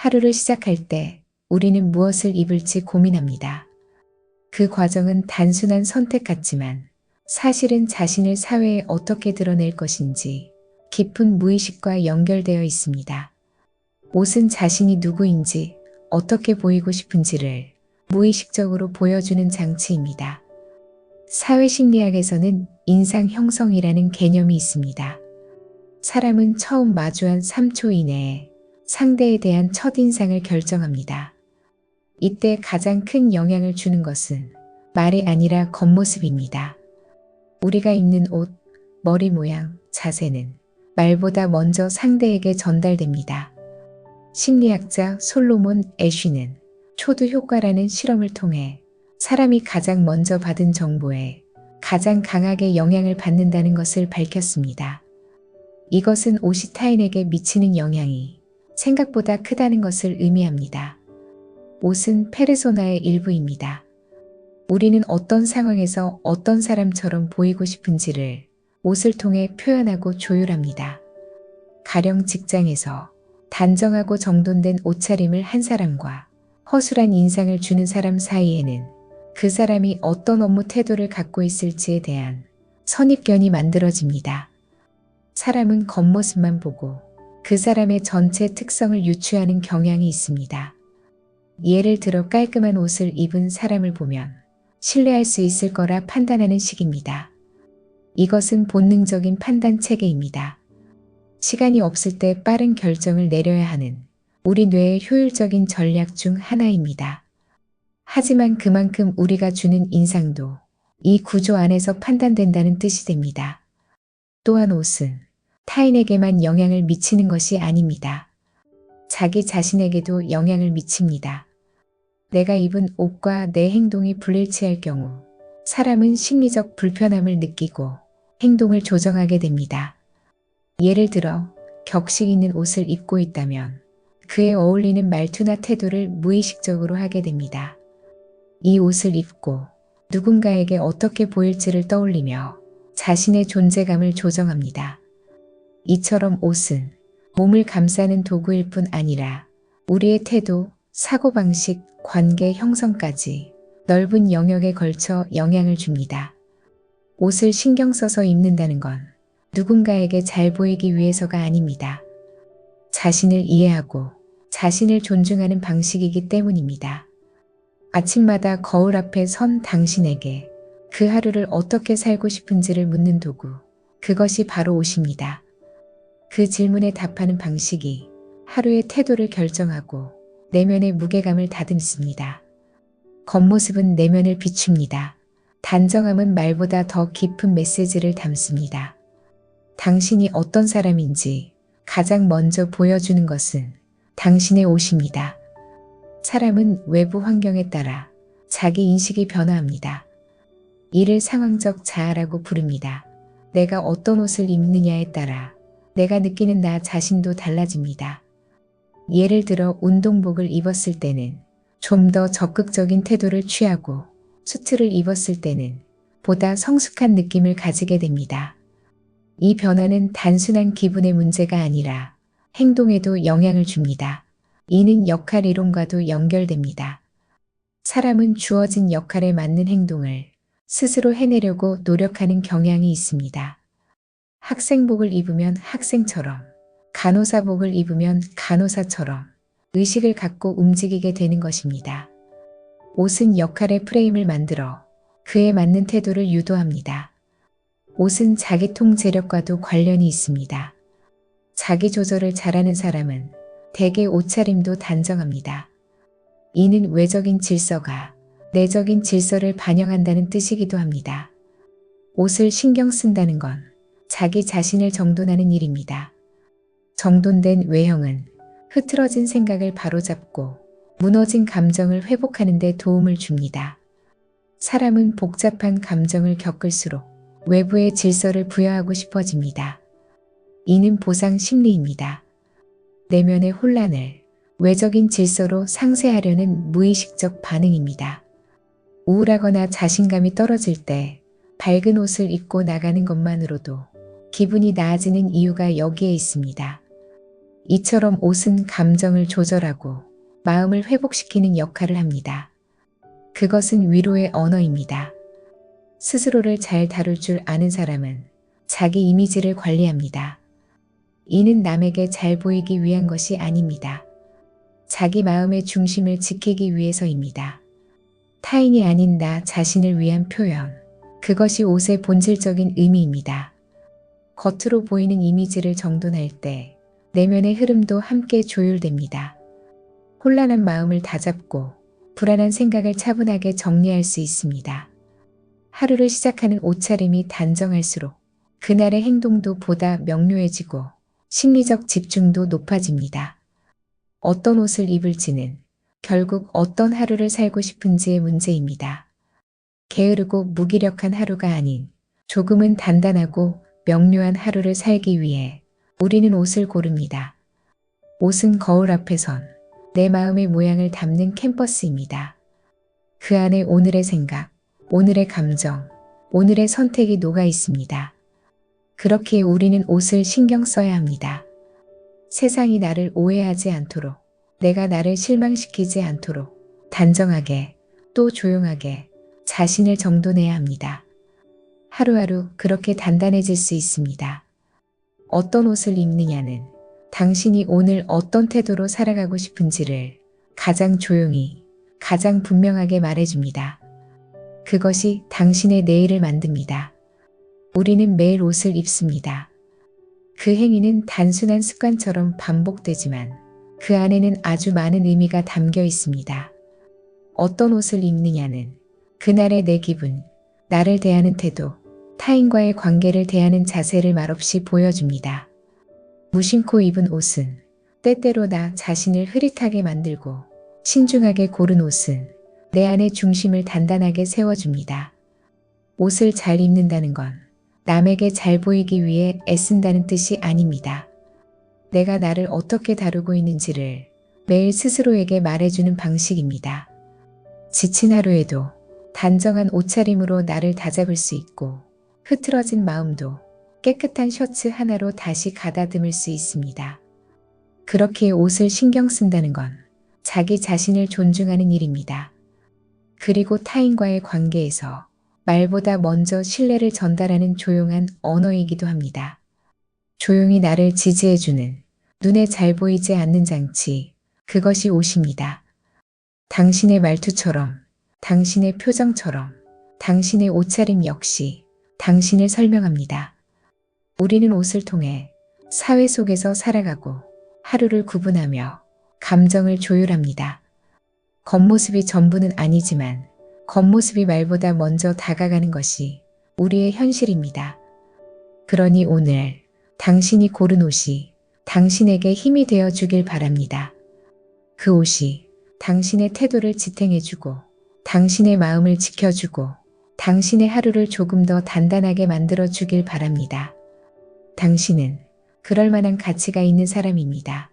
하루를 시작할 때 우리는 무엇을 입을지 고민합니다. 그 과정은 단순한 선택 같지만 사실은 자신을 사회에 어떻게 드러낼 것인지 깊은 무의식과 연결되어 있습니다. 옷은 자신이 누구인지 어떻게 보이고 싶은지를 무의식적으로 보여주는 장치입니다. 사회심리학에서는 인상 형성이라는 개념이 있습니다. 사람은 처음 마주한 3초 이내에 상대에 대한 첫인상을 결정합니다. 이때 가장 큰 영향을 주는 것은 말이 아니라 겉모습입니다. 우리가 입는 옷, 머리 모양, 자세는 말보다 먼저 상대에게 전달됩니다. 심리학자 솔로몬 애쉬는 초두 효과라는 실험을 통해 사람이 가장 먼저 받은 정보에 가장 강하게 영향을 받는다는 것을 밝혔습니다. 이것은 옷이 타인에게 미치는 영향이 생각보다 크다는 것을 의미합니다. 옷은 페르소나의 일부입니다. 우리는 어떤 상황에서 어떤 사람처럼 보이고 싶은지를 옷을 통해 표현하고 조율합니다. 가령 직장에서 단정하고 정돈된 옷차림을 한 사람과 허술한 인상을 주는 사람 사이에는 그 사람이 어떤 업무 태도를 갖고 있을지에 대한 선입견이 만들어집니다. 사람은 겉모습만 보고 그 사람의 전체 특성을 유추하는 경향이 있습니다. 예를 들어 깔끔한 옷을 입은 사람을 보면 신뢰할 수 있을 거라 판단하는 식입니다. 이것은 본능적인 판단 체계입니다. 시간이 없을 때 빠른 결정을 내려야 하는 우리 뇌의 효율적인 전략 중 하나입니다. 하지만 그만큼 우리가 주는 인상도 이 구조 안에서 판단된다는 뜻이 됩니다. 또한 옷은 타인에게만 영향을 미치는 것이 아닙니다. 자기 자신에게도 영향을 미칩니다. 내가 입은 옷과 내 행동이 불일치할 경우 사람은 심리적 불편함을 느끼고 행동을 조정하게 됩니다. 예를 들어 격식 있는 옷을 입고 있다면 그에 어울리는 말투나 태도를 무의식적으로 하게 됩니다. 이 옷을 입고 누군가에게 어떻게 보일지를 떠올리며 자신의 존재감을 조정합니다. 이처럼 옷은 몸을 감싸는 도구일 뿐 아니라 우리의 태도, 사고방식, 관계 형성까지 넓은 영역에 걸쳐 영향을 줍니다. 옷을 신경 써서 입는다는 건 누군가에게 잘 보이기 위해서가 아닙니다. 자신을 이해하고 자신을 존중하는 방식이기 때문입니다. 아침마다 거울 앞에 선 당신에게 그 하루를 어떻게 살고 싶은지를 묻는 도구. 그것이 바로 옷입니다. 그 질문에 답하는 방식이 하루의 태도를 결정하고 내면의 무게감을 다듬습니다. 겉모습은 내면을 비춥니다. 단정함은 말보다 더 깊은 메시지를 담습니다. 당신이 어떤 사람인지 가장 먼저 보여주는 것은 당신의 옷입니다. 사람은 외부 환경에 따라 자기 인식이 변화합니다. 이를 상황적 자아라고 부릅니다. 내가 어떤 옷을 입느냐에 따라 내가 느끼는 나 자신도 달라집니다. 예를 들어 운동복을 입었을 때는 좀 더 적극적인 태도를 취하고 수트를 입었을 때는 보다 성숙한 느낌을 가지게 됩니다. 이 변화는 단순한 기분의 문제가 아니라 행동에도 영향을 줍니다. 이는 역할 이론과도 연결됩니다. 사람은 주어진 역할에 맞는 행동을 스스로 해내려고 노력하는 경향이 있습니다. 학생복을 입으면 학생처럼, 간호사복을 입으면 간호사처럼 의식을 갖고 움직이게 되는 것입니다. 옷은 역할의 프레임을 만들어 그에 맞는 태도를 유도합니다. 옷은 자기 통제력과도 관련이 있습니다. 자기 조절을 잘하는 사람은 대개 옷차림도 단정합니다. 이는 외적인 질서가 내적인 질서를 반영한다는 뜻이기도 합니다. 옷을 신경 쓴다는 건 자기 자신을 정돈하는 일입니다. 정돈된 외형은 흐트러진 생각을 바로잡고 무너진 감정을 회복하는 데 도움을 줍니다. 사람은 복잡한 감정을 겪을수록 외부의 질서를 부여하고 싶어집니다. 이는 보상 심리입니다. 내면의 혼란을 외적인 질서로 상쇄하려는 무의식적 반응입니다. 우울하거나 자신감이 떨어질 때 밝은 옷을 입고 나가는 것만으로도 기분이 나아지는 이유가 여기에 있습니다. 이처럼 옷은 감정을 조절하고 마음을 회복시키는 역할을 합니다. 그것은 위로의 언어입니다. 스스로를 잘 다룰 줄 아는 사람은 자기 이미지를 관리합니다. 이는 남에게 잘 보이기 위한 것이 아닙니다. 자기 마음의 중심을 지키기 위해서입니다. 타인이 아닌 나 자신을 위한 표현. 그것이 옷의 본질적인 의미입니다. 겉으로 보이는 이미지를 정돈할 때 내면의 흐름도 함께 조율됩니다. 혼란한 마음을 다잡고 불안한 생각을 차분하게 정리할 수 있습니다. 하루를 시작하는 옷차림이 단정할수록 그날의 행동도 보다 명료해지고 심리적 집중도 높아집니다. 어떤 옷을 입을지는 결국 어떤 하루를 살고 싶은지의 문제입니다. 게으르고 무기력한 하루가 아닌 조금은 단단하고 명료한 하루를 살기 위해 우리는 옷을 고릅니다. 옷은 거울 앞에선 내 마음의 모양을 담는 캔버스입니다. 그 안에 오늘의 생각, 오늘의 감정, 오늘의 선택이 녹아 있습니다. 그렇게 우리는 옷을 신경 써야 합니다. 세상이 나를 오해하지 않도록, 내가 나를 실망시키지 않도록 단정하게 또 조용하게 자신을 정돈해야 합니다. 하루하루 그렇게 단단해질 수 있습니다. 어떤 옷을 입느냐는 당신이 오늘 어떤 태도로 살아가고 싶은지를 가장 조용히, 가장 분명하게 말해줍니다. 그것이 당신의 내일을 만듭니다. 우리는 매일 옷을 입습니다. 그 행위는 단순한 습관처럼 반복되지만 그 안에는 아주 많은 의미가 담겨 있습니다. 어떤 옷을 입느냐는 그날의 내 기분, 나를 대하는 태도, 타인과의 관계를 대하는 자세를 말없이 보여줍니다. 무심코 입은 옷은 때때로 나 자신을 흐릿하게 만들고 신중하게 고른 옷은 내 안의 중심을 단단하게 세워줍니다. 옷을 잘 입는다는 건 남에게 잘 보이기 위해 애쓴다는 뜻이 아닙니다. 내가 나를 어떻게 다루고 있는지를 매일 스스로에게 말해주는 방식입니다. 지친 하루에도 단정한 옷차림으로 나를 다잡을 수 있고 흐트러진 마음도 깨끗한 셔츠 하나로 다시 가다듬을 수 있습니다. 그렇게 옷을 신경 쓴다는 건 자기 자신을 존중하는 일입니다. 그리고 타인과의 관계에서 말보다 먼저 신뢰를 전달하는 조용한 언어이기도 합니다. 조용히 나를 지지해주는 눈에 잘 보이지 않는 장치, 그것이 옷입니다. 당신의 말투처럼, 당신의 표정처럼, 당신의 옷차림 역시 당신을 설명합니다. 우리는 옷을 통해 사회 속에서 살아가고 하루를 구분하며 감정을 조율합니다. 겉모습이 전부는 아니지만 겉모습이 말보다 먼저 다가가는 것이 우리의 현실입니다. 그러니 오늘 당신이 고른 옷이 당신에게 힘이 되어 주길 바랍니다. 그 옷이 당신의 태도를 지탱해주고 당신의 마음을 지켜주고 당신의 하루를 조금 더 단단하게 만들어 주길 바랍니다. 당신은 그럴 만한 가치가 있는 사람입니다.